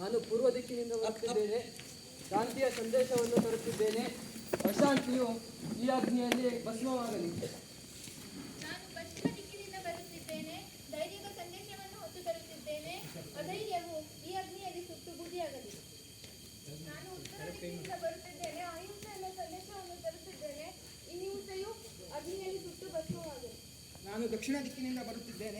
ನಾನು ಪೂರ್ವ ದಿಕ್ಕಿನಿಂದ ಬರುತ್ತಿದ್ದೇನೆ ಶಾಂತಿಯ ಸಂದೇಶವನ್ನು ತರುತ್ತಿದ್ದೇನೆ. ಅಶಾಂತಿಯು ಈ ಅಗ್ನಿಯಲ್ಲಿ ಭಸ್ಮವಾಗಲಿ. ನಾನು ದಕ್ಷಿಣ ದಿಕ್ಕಿನಿಂದ ಬರುತ್ತಿದ್ದೇನೆ.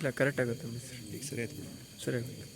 ಇಲ್ಲ ಕರೆಕ್ಟ್ ಆಗುತ್ತೆ ಬಿಡಿ ಸರ್ ಈಗ ಸರಿ ಆಯ್ತು ಬಿಡಿ ಸರಿ ಆಗುತ್ತೆ